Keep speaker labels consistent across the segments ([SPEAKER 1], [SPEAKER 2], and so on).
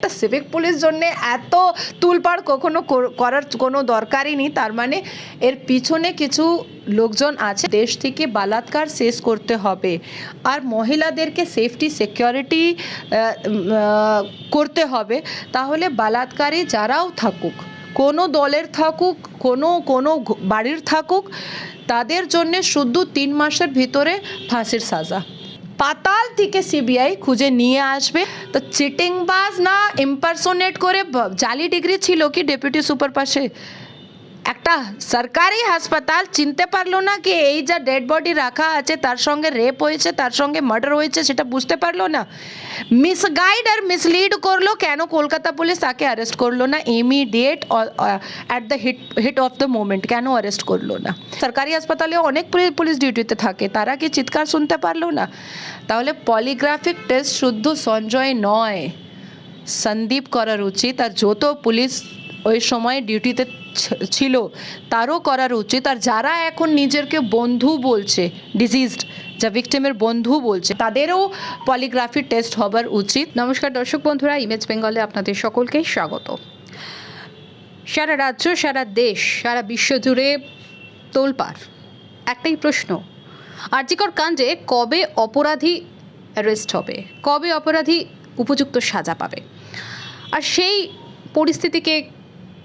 [SPEAKER 1] একটা civic police জন্য এত তুলপাড় কখনো করার কোনো দরকারই নেই, তার মানে এর পিছনে কিছু লোকজন আছে, দেশ থেকে বালাৎকার শেষ করতে হবে। আর মহিলাদেরকে সেফটি সিকিউরিটি করতে হবে। তাহলে বালাৎকারী যারাও থাকুক, কোনো দলের থাকুক, কোনো কোনো বাড়ির থাকুক, তাদের জন্য শুদ্ধ তিন মাসের ভিতরে ফাঁসির সাজা। পাতাল থেকে সিবিআই খুঁজে নিয়ে আসবে। তো চিটিংবাজ না ইম্পারসোনেট করে জালি ডিগ্রি ছিল কি? ডেপুটি সুপার পাশে একটা সরকারি হাসপাতাল, চিনতে পারল না কি এই যা ডেড বডি রাখা আছে, তার সঙ্গে রেপ হয়েছে, তার সঙ্গে মার্ডার হয়েছে, সেটা বুঝতে পারল না। মিসগাইড আর মিসলিড করল কেন? কলকাতা পুলিশ তাকে অ্যারেস্ট করল না immediate at the heat heat of the moment কেন অ্যারেস্ট করল না? সরকারি হাসপাতালে অনেক পুলি- পুলিশ ডিউটিতে থাকে, তারা কি চিৎকার শুনতে পারল না? তাহলে পলিগ্রাফিক টেস্ট শুদ্ধ সঞ্জয় নয়। সন্দীপ করার উচিত, আর যত পুলিশ ওই সময় ডিউটিতে ছিল, তারও করার উচিত। আর যারা এখন নিজেরকে বন্ধু বলছে ডিজিজড যা ভিকটিমের বন্ধু বলছে, তাদেরও পলিগ্রাফি টেস্ট হবার উচিত।
[SPEAKER 2] নমস্কার দর্শক বন্ধুরা ইমেজ বেঙ্গলে আপনাদের সকলকে স্বাগত। সারা রাজ্য, সারা দেশ, সারা বিশ্ব জুড়ে তোলপাড়। একটাই প্রশ্ন, আর্জিকর কাণ্ডে কবে অপরাধী অ্যারেস্ট হবে? কবে অপরাধী উপযুক্ত সাজা পাবে? আর সেই পরিস্থিতিকে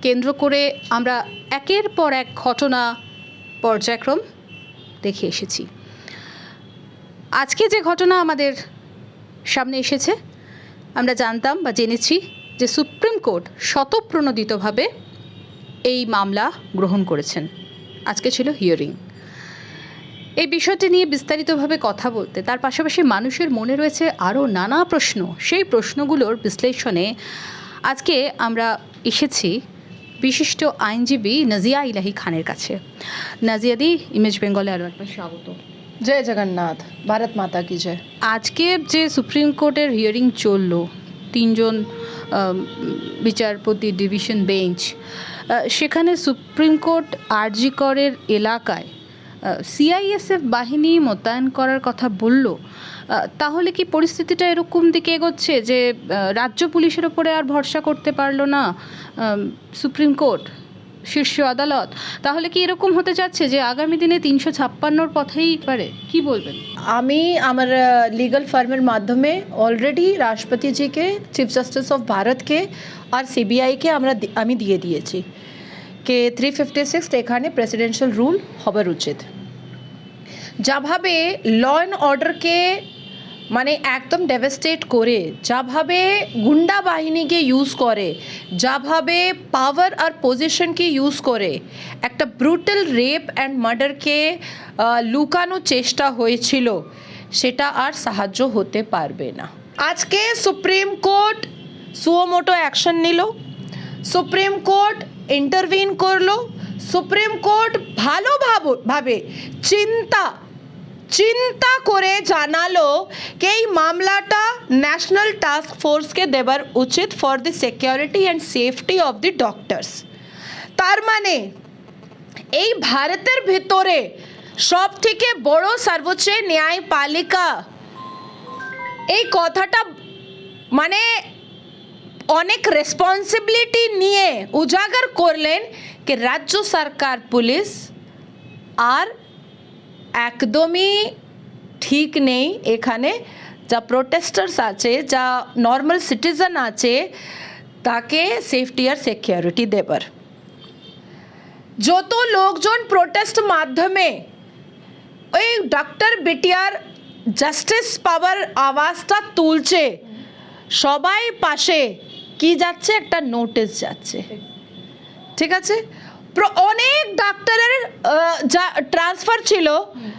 [SPEAKER 2] কেন্দ্র করে আমরা একের পর এক ঘটনা পর্যায়ক্রম দেখে এসেছি। আজকে যে ঘটনা আমাদের সামনে এসেছে, আমরা জানতাম বা জেনেছি যে সুপ্রিম কোর্ট শতপ্রণোদিতভাবে এই মামলা গ্রহণ করেছেন। আজকে ছিল হিয়ারিং। এই বিষয়টি নিয়ে বিস্তারিতভাবে কথা বলতে, তার পাশাপাশি মানুষের মনে রয়েছে আরও নানা প্রশ্ন। সেই প্রশ্নগুলোর বিশ্লেষণে আজকে আমরা এসেছি বিশিষ্ট আইনজীবী নাজিয়া ইলাহি খানের কাছে। নাজিয়াদি ইমেজ বেঙ্গলে আরও একবার স্বাগত।
[SPEAKER 1] জয় জগন্নাথ ভারত মাতা কি জয়।
[SPEAKER 2] আজকে যে সুপ্রিম কোর্টের হিয়ারিং চলল তিনজন বিচারপতি ডিভিশন বেঞ্চ সেখানে সুপ্রিম কোর্ট আরজি করের এলাকায় সিআইএসএফ বাহিনী মোতায়েন করার কথা বলল তাহলে কি পরিস্থিতিটা এরকম দিকে এগোচ্ছে যে রাজ্য পুলিশের ওপরে আর ভরসা করতে পারল না সুপ্রিম কোর্ট, শীর্ষ আদালত? তাহলে কি এরকম হতে যাচ্ছে যে, আগামী দিনে তিনশো ছাপ্পান্নর পথেই পারে? কি বলবেন?
[SPEAKER 1] আমি আমার লিগাল ফার্মের মাধ্যমে অলরেডি রাষ্ট্রপতিজিকে চিফ জাস্টিস অফ ভারতকে আর সিবিআইকে আমরা আমি দিয়ে দিয়েছি। কে থ্রি ফিফটি সিক্স এখানে প্রেসিডেন্সিয়াল রুল হবার উচিত। যাভাবে ল অ্যান্ড অর্ডারকে মানে একদম ডেভাস্টেট করে যাভাবে গুন্ডা বাহিনীকে ইউজ করে যাভাবে পাওয়ার আর পজিশনকে ইউজ করে, একটা ব্রুটাল রেপ অ্যান্ড মার্ডারকে লুকানোর চেষ্টা হয়েছিল, সেটা আর সাহায্য হতে পারবে না। আজকে supreme court suo motu action নিল, সুপ্রিম কোর্ট ইন্টারভিন করল, সুপ্রিম কোর্ট ভালো ভাব- ভাবে চিন্তা চিন্তা করে জানালো, এই মামলাটা ন্যাশনাল টাস্ক ফোর্সকে দেবার উচিত for the security and safety of the doctors তার মানে এই ভারতের ভিতরে সব থেকে বড় সর্বোচ্চ ন্যায়পালিকা, এই কথাটা মানে অনেক রেসপন্সিবিলিটি নিয়ে উজাগর করলেন যে রাজ্য সরকার, পুলিশ আর একদমই ঠিক নেই এখানে। যা প্রোটেস্টার্স আছে, যা নর্মাল সিটিজেন আছে, তাকে সেফটি আর সিকিউরিটি দেবার। যত লোকজন প্রোটেস্ট মাধ্যমে ওই ডক্টর বিটিআর জাস্টিস পাওয়ার আওয়াজটা তুলছে, সবাই পাশে কি যাচ্ছে? একটা নোটিশ যাচ্ছে। ঠিক আছে? অনেক ডাক্তারের যা ট্রান্সফার ছিল।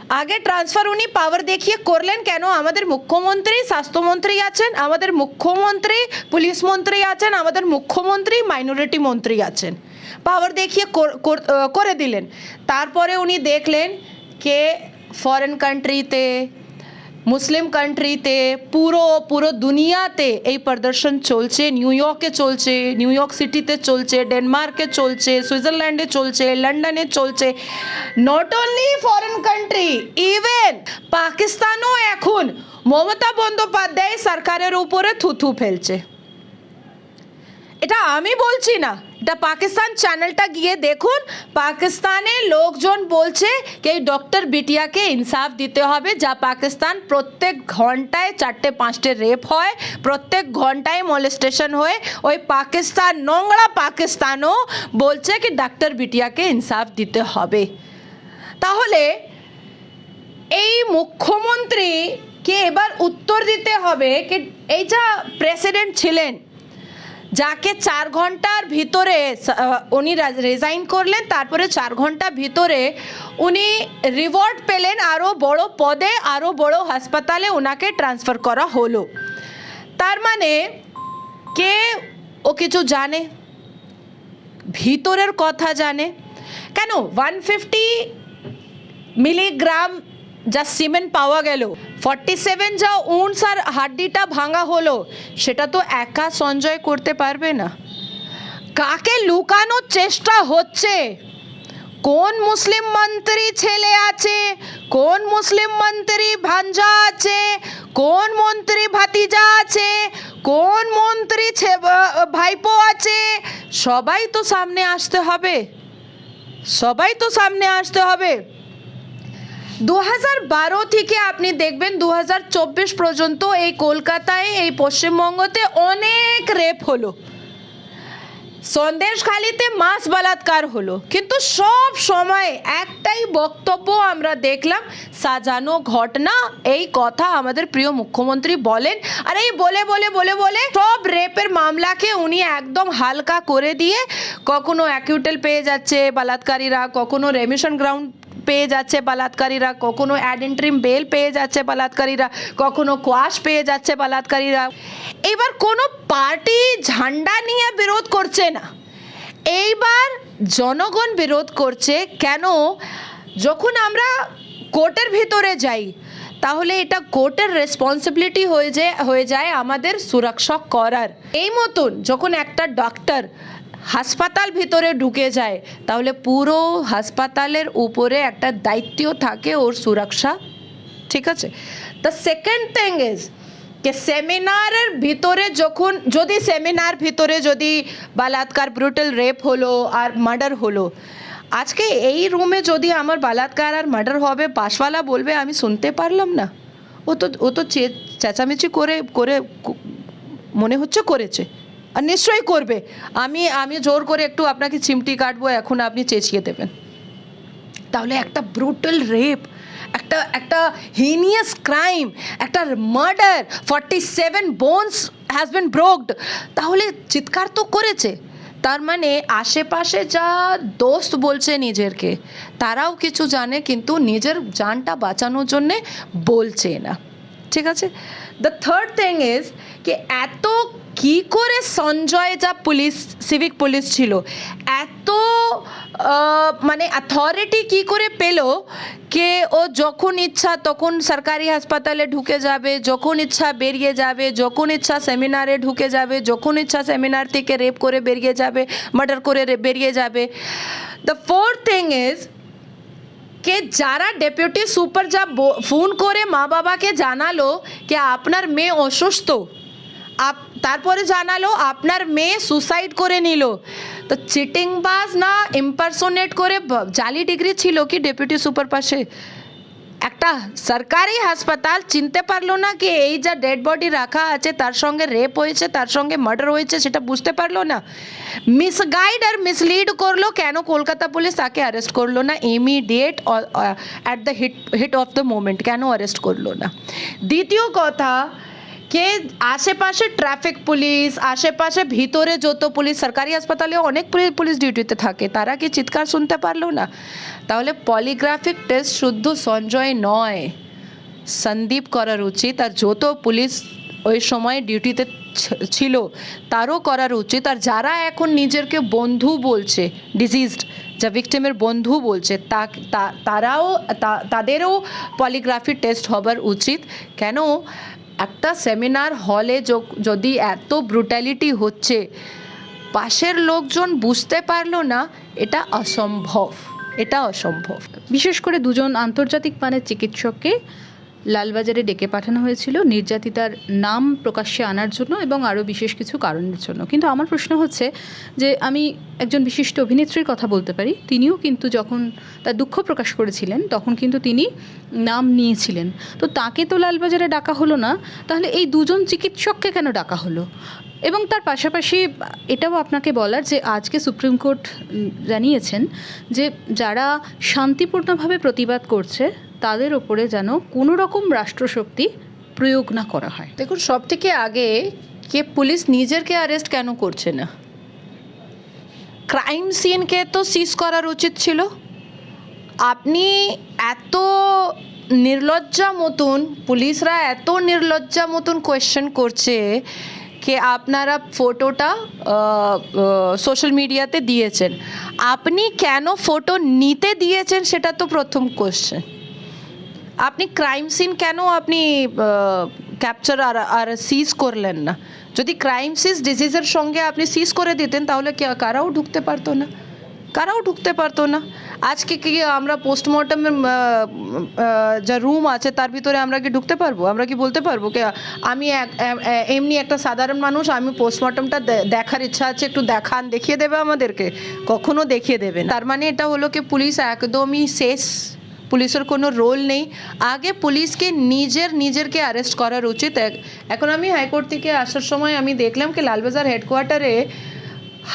[SPEAKER 1] আগে ট্রান্সফার উনি পাওয়ার দেখিয়ে করলেন কেন? আমাদের মুখ্যমন্ত্রী, স্বাস্থ্যমন্ত্রী আছেন, আমাদের মুখ্যমন্ত্রী, পুলিশ মন্ত্রী আছেন, আমাদের মুখ্যমন্ত্রী মাইনরিটি মন্ত্রী আছেন। পাওয়ার দেখিয়ে কর- দিলেন। তারপরে উনি দেখলেন কে ফরেন কান্ট্রিতে মুসলিম কান্ট্রিতে পুরো পুরো দুনিয়াতে এই প্রদর্শন চলছে। নিউ ইয়র্কে চলছে নিউ ইয়র্ক সিটিতে চলছে ডেনমার্কে চলছে সুইজারল্যান্ডে চলছে লন্ডনে চলছে। Not only foreign country even পাকিস্তানও এখন মমতা বন্দ্যোপাধ্যায় সরকারের উপরে থুথু ফেলছে। এটা আমি বলছি না। এটা পাকিস্তান চ্যানেলটা গিয়ে দেখুন। পাকিস্তানে লোকজন বলছে কি এই ডক্টর বিটিয়াকে ইনসাফ দিতে হবে, যা পাকিস্তান প্রত্যেক ঘন্টায় চারটে পাঁচটে রেপ হয়, প্রত্যেক ঘন্টায় মলেস্টেশন হয়ে। ওই পাকিস্তান, নোংরা পাকিস্তানও বলছে কি ডাক্তার বিটিয়াকে ইনসাফ দিতে হবে। তাহলে এই মুখ্যমন্ত্রীকে এবার উত্তর দিতে হবে, কি এই যা প্রেসিডেন্ট ছিলেন যাকে চার ঘণ্টার ভিতরে উনি রেজাইন করলেন, তারপরে চার ঘণ্টা ভিতরে উনি রিওয়ার্ড পেলেন আরও বড় পদে আরও বড় হাসপাতালে ওনাকে ট্রান্সফার করা হলো। তার মানে কে ও কিছু জানে? ভিতরের কথা জানে। কেন? ওয়ান ফিফটি মিলিগ্রাম যা সিমেন্ট পাওয়া গেল। ফর্টি সেভেন যা উনস আর হাড্ডিটা ভাঙা হলো, সেটা তো একা সঞ্জয় করতে পারবে না। কাকে লুকানোর চেষ্টা হচ্ছে? কোন মুসলিম মন্ত্রী ছেলে আছে? কোন মুসলিম মন্ত্রী ভাঞ্জা আছে? কোন মন্ত্রী ভাতিজা আছে? কোন মন্ত্রী ভাইপো আছে? সবাই তো সামনে আসতে হবে। সবাই তো সামনে আসতে হবে। দু বারো থেকে আপনি দেখবেন দু হাজার চব্বিশ পর্যন্ত এই কলকাতায়, এই পশ্চিমবঙ্গতে অনেক রেপ হলো। সন্দেশখালিতে মাস বলাৎকার হলো। কিন্তু সব সময় একটাই বক্তব্য আমরা দেখলাম, সাজানো ঘটনা, এই কথা আমাদের প্রিয় মুখ্যমন্ত্রী বলেন। আর এই বলে বলে বলে বলে সব রেপের মামলাকে উনি একদম হালকা করে দিয়ে কখনো অ্যাকিউটেল পেয়ে যাচ্ছে, বলাৎকারীরা, কখনো রেমিশন গ্রাউন্ড পেয়ে যাচ্ছে বলাৎকারীরা, কখনো অ্যাডেন্ট্রিম বেল পেয়ে যাচ্ছে বলাৎকারীরা, কখনো কোয়াশ পেয়ে যাচ্ছে বলাৎকারীরা। এবার কোনো পার্টি ঝান্ডা নিয়ে বিরোধ করছে না। এইবার জনগণ বিরোধ করছে, কেন? যখন আমরা কোর্টের ভিতরে যাই, তাহলে এটা কোর্টের রেসপন্সিবিলিটি হয়ে যায় হয়ে যায় আমাদের সুরক্ষা করার। এই মতন যখন একটা ডক্টর হাসপাতাল ভিতরে ঢুকে যায়, তাহলে পুরো হাসপাতালের উপরে একটা দায়িত্ব থাকে ওর সুরক্ষা, ঠিক আছে? দ্য সেকেন্ড থিং ইজ যে সেমিনারের ভিতরে যখন, যদি সেমিনার ভিতরে যদি বালাৎকার ব্রুটাল রেপ হলো আর মার্ডার হলো, আজকে এই রুমে যদি আমার বালাৎকার আর মার্ডার হবে পাশওয়ালা বলবে, আমি শুনতে পারলাম না। ও তো ও তো চেঁচামেচি করে করে মনে হচ্ছে করেছে। আর নিশ্চয়ই করবে। আমি আমি জোর করে একটু আপনাকে চিমটি কাটবো, এখন আপনি চেঁচিয়ে দেবেন। তাহলে একটা ব্রুটাল রেপ একটা একটা হিনিয়াস ক্রাইম একটা murder forty seven bones has been broked তাহলে চিৎকার তো করেছে। তার মানে আশেপাশে যা দোস্ত বলছে নিজেরকে, তারাও কিছু জানে, কিন্তু নিজের জানটা বাঁচানোর জন্যে বলছে না। ঠিক আছে? দ্য থার্ড থিং ইজ কি এত কি করে সঞ্জয় যা পুলিশ সিভিক পুলিশ ছিল, এত মানে অথরিটি কি করে পেল কে ও যখন ইচ্ছা তখন সরকারি হাসপাতালে ঢুকে যাবে, যখন ইচ্ছা বেরিয়ে যাবে, যখন ইচ্ছা সেমিনারে ঢুকে যাবে, যখন ইচ্ছা সেমিনার থেকে রেপ করে বেরিয়ে যাবে মার্ডার করে বেরিয়ে যাবে। দ্য ফোর্থ থিং ইজ কে যারা ডেপুটি সুপার যা ফোন করে মা বাবাকে জানালো যে আপনার মেয়ে অসুস্থ আপ তারপরে জানালো, আপনার মেয়ে সুসাইড করে নিল। তো চিটিংবাজ না ইম্পারসোনেট করে জালি ডিগ্রি ছিল কি ডেপুটি সুপার পাশে একটা সরকারি হাসপাতাল, চিনতে পারল না কি এই যা ডেড বডি রাখা আছে, তার সঙ্গে রেপ হয়েছে, তার সঙ্গে মার্ডার হয়েছে, সেটা বুঝতে পারল না। মিসগাইড আর মিসলিড করল, কেন কলকাতা পুলিশ তাকে অ্যারেস্ট করল না? Immediate at the heat heat of the moment কেন অ্যারেস্ট করল না? দ্বিতীয় কথা কে আশেপাশে ট্রাফিক পুলিশ আশেপাশে ভিতরে যত পুলিশ সরকারি হাসপাতালে অনেক পুলি- পুলিশ ডিউটিতে থাকে। তারা কি চিৎকার শুনতে পারল না? তাহলে পলিগ্রাফিক টেস্ট শুদ্ধ সঞ্জয় নয়। সন্দীপ করার উচিত আর যত পুলিশ ওই সময় ডিউটিতে ছিল, তারও করার উচিত। আর যারা এখন নিজেরকে বন্ধু বলছে ডিজিজড যা ভিকটিমের বন্ধু বলছে তা তারাও তাদেরও পলিগ্রাফি টেস্ট হবার উচিত। কেন? একটা সেমিনার হলে যদি এত ব্রুটালিটি হচ্ছে, পাশের লোকজন বুঝতে পারল না এটা অসম্ভব এটা অসম্ভব।
[SPEAKER 2] বিশেষ করে দুজন আন্তর্জাতিক মানের চিকিৎসককে লালবাজারে ডেকে পাঠানো হয়েছিল নির্যাতিতার নাম প্রকাশ্যে আনার জন্য এবং আরও বিশেষ কিছু কারণের জন্য। কিন্তু আমার প্রশ্ন হচ্ছে যে আমি একজন বিশিষ্ট অভিনেত্রীর কথা বলতে পারি, তিনিও কিন্তু যখন তার দুঃখ প্রকাশ করেছিলেন তখন কিন্তু তিনি নাম নিয়েছিলেন। তো তাকে তো লালবাজারে ডাকা হলো না, তাহলে এই দুজন চিকিৎসককে কেন ডাকা হলো? এবং তার পাশাপাশি এটাও আপনাকে বলার যে আজকে সুপ্রিম কোর্ট জানিয়েছেন যে যারা শান্তিপূর্ণভাবে প্রতিবাদ করছে তাদের ওপরে যেন কোনো রকম রাষ্ট্রশক্তি প্রয়োগ না করা হয়।
[SPEAKER 1] দেখুন সব থেকে আগে কে পুলিশ নিজেরকে অ্যারেস্ট কেন করছে না? ক্রাইম সিনকে তো সিজ করার উচিত ছিল। আপনি এত নির্লজ্জা মতন, পুলিশরা এত নির্লজ্জা মতন কোয়েশ্চেন করছে কে আপনারা ফটোটা সোশ্যাল মিডিয়াতে দিয়েছেন। আপনি কেন ফটো নিতে দিয়েছেন সেটা তো প্রথম কোয়েশ্চেন আপনি ক্রাইম সিন কেন আপনি ক্যাপচার আর আর সিজ করলেন না? যদি ক্রাইম সিজ ডিজিজের সঙ্গে আপনি সিজ করে দিতেন, তাহলে কারাও ঢুকতে পারতো না। কারাও ঢুকতে পারতো না। আজকে কি আমরা পোস্টমর্টমের যা রুম আছে, তার ভিতরে আমরা কি ঢুকতে পারব? আমরা কি বলতে পারব কি, আমি এমনি একটা সাধারণ মানুষ, আমি পোস্টমর্টমটা দেখার ইচ্ছা আছে, একটু দেখান, দেখিয়ে দেবে আমাদেরকে? কখনো দেখিয়ে দেবে তার মানে এটা হলো কি, পুলিশ একদমই শেষ পুলিশের কোনো রোল নেই। আগে পুলিশকে নিজের, নিজেরকে অ্যারেস্ট করার উচিত। এখন আমি হাইকোর্ট থেকে আসার সময় আমি দেখলাম কি লালবাজার হেডকোয়ার্টারে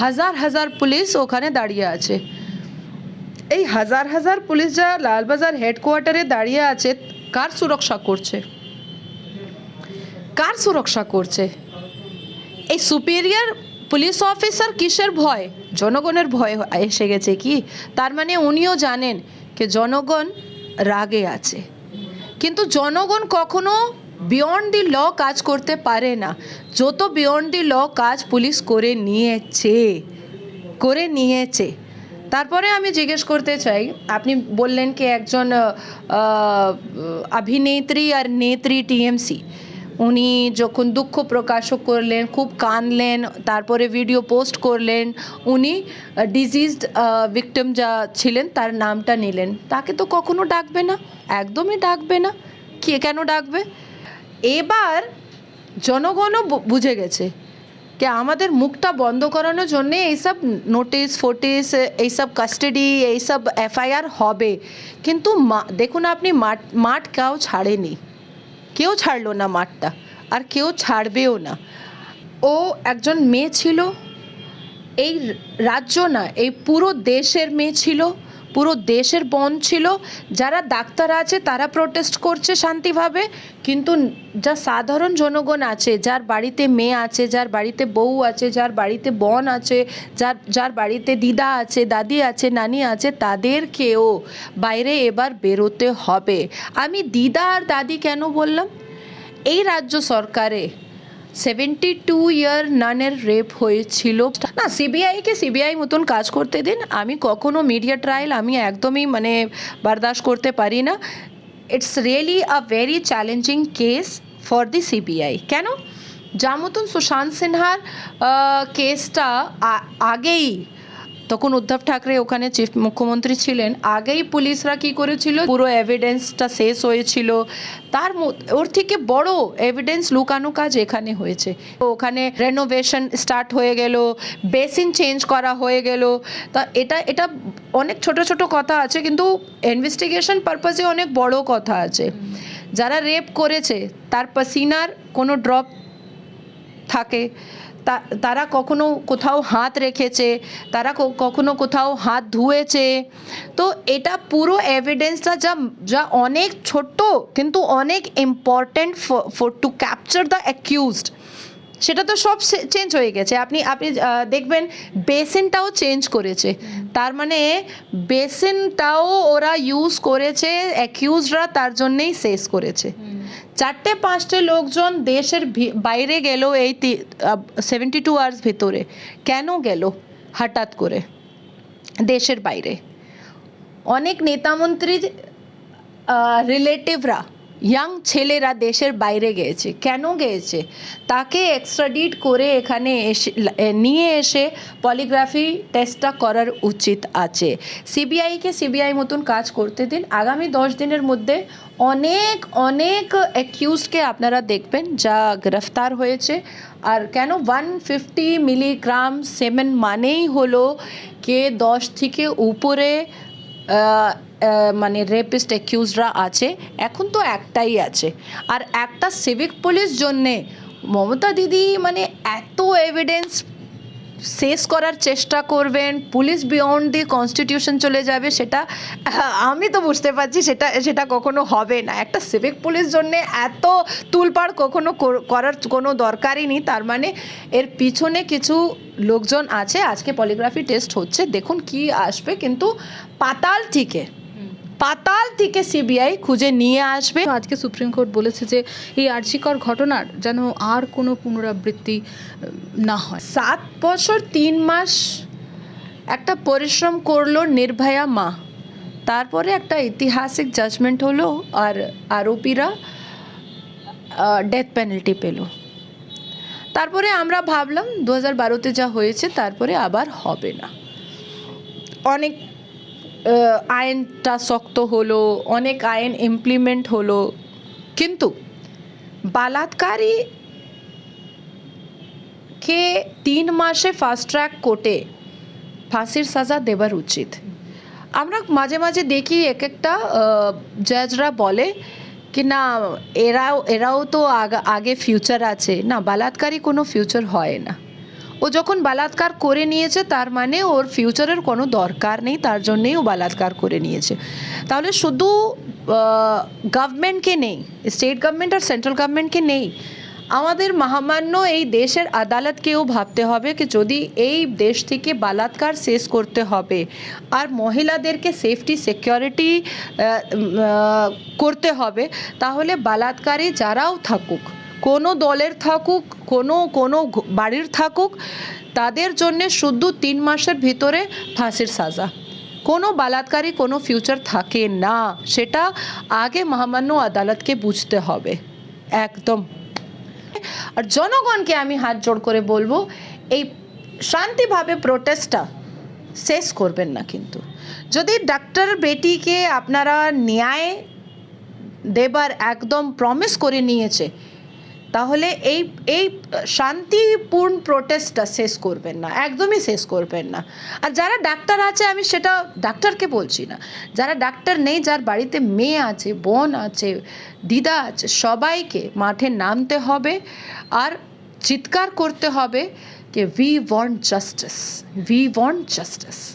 [SPEAKER 1] হাজার হাজার পুলিশ ওখানে দাঁড়িয়ে আছে। এই হাজার হাজার পুলিশ যা লালবাজার হেডকোয়ার্টারে দাঁড়িয়ে আছে, কার সুরক্ষা করছে? কার সুরক্ষা করছে? এই সুপিরিয়র পুলিশ অফিসার কিসের ভয়? জনগণের ভয় এসে গেছে কি? তার মানে উনিও জানেন যে জনগণ রাগে আছে। কিন্তু জনগণ কখনো বিয়ন্ড দি ল কাজ করতে পারে না। যত বিয়ন্ড দি ল কাজ পুলিশ করে নিয়েছে করে নিয়েছে। তারপরে আমি জিজ্ঞেস করতে চাই, আপনি বললেন কি একজন অভিনেত্রী আর নেত্রী টিএমসি উনি যখন দুঃখ প্রকাশ করলেন, খুব কাঁদলেন, তারপরে ভিডিও পোস্ট করলেন, উনি ডিজিজড ভিকটিম যা ছিলেন তার নামটা নিলেন। তাকে তো কখনো ডাকবে না, একদমই ডাকবে না। কে কেন ডাকবে? এবার জনগণও বুঝে গেছে যে আমাদের মুখটা বন্ধ করানোর জন্যে এইসব নোটিশ ফোটিস এইসব কাস্টাডি এইসব এফআইআর হবে। কিন্তু দেখুন আপনি মাঠ মাঠ কেউ ছাড়েনি। কেউ ছাড়লো না মাঠটা, আর কেউ ছাড়বেও না। ও একজন মেয়ে ছিল, এই রাজ্য না, এই পুরো দেশের মেয়ে ছিল। পুরো দেশের বন ছিল। যারা ডাক্তার আছে, তারা প্রোটেস্ট করছে শান্তিভাবে। কিন্তু যা সাধারণ জনগণ আছে, যার বাড়িতে মেয়ে আছে, যার বাড়িতে বউ আছে, যার বাড়িতে বোন আছে, যার যার বাড়িতে দিদা আছে, দাদি আছে, নানি আছে, তাদেরকেও বাইরে এবার বেরোতে হবে। আমি দিদা আর দাদি কেন বললাম? এই রাজ্য সরকারে সেভেন্টি টু ইয়ার নানের রেপ হয়েছিল। না সিবিআইকে সিবিআই মতন কাজ করতে দিন। আমি কখনো মিডিয়া ট্রায়াল আমি একদমই মানে বরদাস্ত করতে পারি না। It's really a very challenging case for the CBI কেন? যা মতন সুশান্ত সিনহার কেসটা আগেই তখন উদ্ধব ঠাকরে ওখানে চিফ মুখ্যমন্ত্রী ছিলেন। আগেই পুলিশরা কি করেছিল? পুরো এভিডেন্সটা শেষ হয়েছিল। তার ওর থেকে বড় এভিডেন্স লুকানো কাজ এখানে হয়েছে। ওখানে রেনোভেশন স্টার্ট হয়ে গেল বেসিন চেঞ্জ করা হয়ে গেল। তা এটা এটা অনেক ছোট ছোট কথা আছে, কিন্তু ইনভেস্টিগেশন পারপাসে অনেক বড় কথা আছে। যারা রেপ করেছে, তার পাসিনার কোনো ড্রপ থাকে। তারা কখনো কোথাও হাত রেখেছে, তারা কখনো কোথাও হাত ধুয়েছে। তো এটা পুরো এভিডেন্সটা যা যা অনেক ছোট্ট কিন্তু অনেক important for to capture the accused সেটা তো সব চেঞ্জ হয়ে গেছে। আপনি আপনি দেখবেন বেসিনটাও চেঞ্জ করেছে। তার মানে বেসিনটাও ওরা ইউজ করেছে অ্যাকিউজরা তার জন্যেই শেষ করেছে। চারটে পাঁচটে লোকজন দেশের বাইরে গেল এই সেভেন্টি টু আওয়ার্স ভিতরে। কেন গেল? হঠাৎ করে। দেশের বাইরে। অনেক নেতামন্ত্রীর রিলেটিভরা ইয়াং ছেলেরা দেশের বাইরে গিয়েছে। কেন গিয়েছে? তাকে এক্সট্রাডিট করে এখানে এসে নিয়ে এসে পলিগ্রাফি টেস্টটা করার উচিত আছে। সিবিআইকে সিবিআই মতন কাজ করতে দিন। আগামী দশ দিনের মধ্যে অনেক অনেক অ্যাকিউজকে আপনারা দেখবেন যা গ্রেফতার হয়েছে। আর কেন ওয়ান ফিফটি মিলিগ্রাম সেমেন মানেই হলো কে দশ থেকে উপরে মানে রেপিস্ট অ্যাকিউজরা আছে, এখন তো একটাই আছে। আর একটা সিভিক পুলিশ জন্যে মমতা দিদি মানে এত এভিডেন্স শেষ করার চেষ্টা করবেন পুলিশ বিয়ন্ড দি কনস্টিটিউশন চলে যাবে, সেটা আমি তো বুঝতে পারছি সেটা সেটা কখনো হবে না। একটা সিভিক পুলিশ জন্যে এত তুলপাড় কখনো করার কোনো দরকারই নেই, তার মানে এর পিছনে কিছু লোকজন আছে, আজকে পলিগ্রাফি টেস্ট হচ্ছে, দেখুন কি আসবে, কিন্তু পাতাল থেকে পাতাল থেকে সিবিআই খুঁজে নিয়ে আসবে।
[SPEAKER 2] আজকে সুপ্রিম কোর্ট বলেছে যে এই আর্জিকর ঘটনার যেন আর কোনো পুনরাবৃত্তি না হয়।
[SPEAKER 1] সাত বছর তিন মাস একটা পরিশ্রম করল নির্ভয়া মা। তারপরে একটা ঐতিহাসিক জাজমেন্ট হলো আর আরোপীরা ডেথ পেনাল্টি পেল। তারপরে আমরা ভাবলাম দু হাজার বারোতে যা হয়েছে তারপরে আবার হবে না। অনেক আইনটা শক্ত হলো, অনেক আইন ইমপ্লিমেন্ট হলো। কিন্তু বালাৎকারী কে তিন মাসে ফাস্ট ট্র্যাক কোর্টে ফাঁসির সাজা দেবার উচিত। আমরা মাঝে মাঝে দেখি এক একটা জাজরা বলে কি, না, এরাও এরাও তো আগে ফিউচার আছে। না, বালাৎকারী কোনো ফিউচার হয় না। ও যখন বালাৎকার করে নিয়েছে, তার মানে ওর ফিউচারের কোনো দরকার নেই, তার জন্যেই ও বালাৎকার করে নিয়েছে। তাহলে শুধু গভর্নমেন্টকে নেই স্টেট গভর্নমেন্ট আর সেন্ট্রাল গভর্নমেন্টকে নেই, আমাদের মহামান্য এই দেশের আদালতকেও ভাবতে হবে কি যদি এই দেশ থেকে বালাৎকার শেষ করতে হবে, আর মহিলাদেরকে সেফটি সিকিউরিটি করতে হবে, তাহলে বালাৎকারী যারাও থাকুক। কোনো দলের থাকুক, কোনো কোনো বাড়ির থাকুক, তাদের জন্যে শুধু তিন মাসের ভিতরে ফাঁসির সাজা। কোনো বালাৎকারী, কোনো ফিউচার থাকে না। সেটা আগে মহামান্য আদালতকে বুঝতে হবে। একদম। আর জনগণকে আমি হাত জোড় করে বলব, এই শান্তিভাবে প্রোটেস্টটা শেষ করবেন না কিন্তু। যদি ডাক্তার বেটিকে আপনারা ন্যায় দেবার একদম প্রমিস করে নিয়েছে তাহলে এই এই শান্তিপূর্ণ প্রোটেস্টটা শেষ করবেন না, একদমই শেষ করবেন না। আর যারা ডাক্তার আছে, আমি সেটা ডাক্তারকে বলছি না। যারা ডাক্তার নেই, যার বাড়িতে মেয়ে আছে, বোন আছে, দিদা আছে, সবাইকে মাঠে নামতে হবে আর চিৎকার করতে হবে যে we want justice we want justice